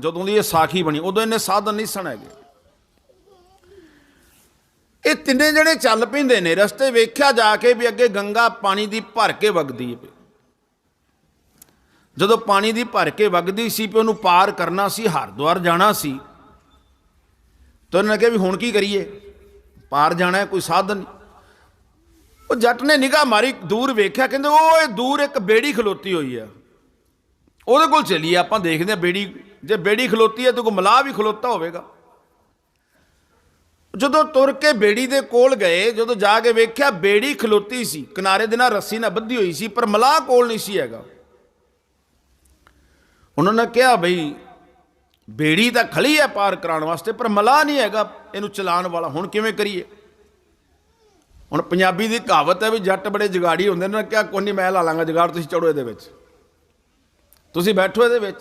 ਜਦੋਂ ਦੀ ਇਹ ਸਾਖੀ ਬਣੀ, ਉਦੋਂ ਇਹਨੇ ਸਾਧਨ ਨਹੀਂ ਸਣ ਹੈਗੇ। ਇਹ ਤਿੰਨੇ ਜਣੇ ਚੱਲ ਪੈਂਦੇ ਨੇ, ਰਸਤੇ ਵੇਖਿਆ ਜਾ ਕੇ ਵੀ ਅੱਗੇ ਗੰਗਾ ਪਾਣੀ ਦੀ ਭਰ ਕੇ ਵਗਦੀ ਹੈ ਜਦੋਂ ਪਾਣੀ ਦੀ ਭਰ ਕੇ ਵਗਦੀ ਸੀ ਪੇ ਉਹਨੂੰ ਪਾਰ ਕਰਨਾ ਸੀ, ਹਰਿਦੁਆਰ ਜਾਣਾ ਸੀ, ਤਾਂ ਉਹਨਾਂ ਨੇ ਕਿਹਾ ਵੀ ਹੁਣ ਕੀ ਕਰੀਏ? ਪਾਰ ਜਾਣਾ ਕੋਈ ਸਾਧਨ ਨਹੀਂ। ਉਹ ਜੱਟ ਨੇ ਨਿਗਾਹ ਮਾਰੀ, ਦੂਰ ਵੇਖਿਆ, ਕਹਿੰਦੇ ਉਹ ਇਹ ਦੂਰ ਇੱਕ ਬੇੜੀ ਖਲੋਤੀ ਹੋਈ ਆ। ਉਹਦੇ ਕੋਲ ਚੱਲੀਏ, ਆਪਾਂ ਦੇਖਦੇ ਆ ਬੇੜੀ ਜੇ ਬੇੜੀ ਖਲੋਤੀ ਹੈ ਤਾਂ ਕੋਈ ਮਲਾਹ ਵੀ ਖਲੋਤਾ ਹੋਵੇਗਾ। ਜਦੋਂ ਤੁਰ ਕੇ ਬੇੜੀ ਦੇ ਕੋਲ ਗਏ, ਜਦੋਂ ਜਾ ਕੇ ਵੇਖਿਆ ਬੇੜੀ ਖਲੋਤੀ ਸੀ, ਕਿਨਾਰੇ ਦੇ ਨਾਲ ਰੱਸੀ ਨਾਲ ਬੱਧੀ ਹੋਈ ਸੀ, ਪਰ ਮਲਾਹ ਕੋਲ ਨਹੀਂ ਸੀ ਹੈਗਾ। ਉਹਨਾਂ ਨੇ ਕਿਹਾ, ਬਈ, ਬੇੜੀ ਤਾਂ ਖਲੀ ਹੈ ਪਾਰ ਕਰਾਉਣ ਵਾਸਤੇ, ਪਰ ਮਲਾਹ ਨਹੀਂ ਹੈਗਾ, ਇਹਨੂੰ ਚਲਾਉਣ ਵਾਲਾ। ਹੁਣ ਕਿਵੇਂ ਕਰੀਏ? ਹੁਣ ਪੰਜਾਬੀ ਦੀ ਕਹਾਵਤ ਹੈ ਵੀ ਜੱਟ ਬੜੇ ਜਗਾੜੀ ਹੁੰਦੇ ਨੇ ਕਿਹਾ, ਕੋਈ ਨਹੀਂ, ਮੈਂ ਲਾ ਲਾਂਗਾ ਜਗਾੜ, ਤੁਸੀਂ ਚੜੋ ਇਹਦੇ ਵਿੱਚ। ਤੁਸੀਂ ਬੈਠੋ ਇਹਦੇ ਵਿੱਚ।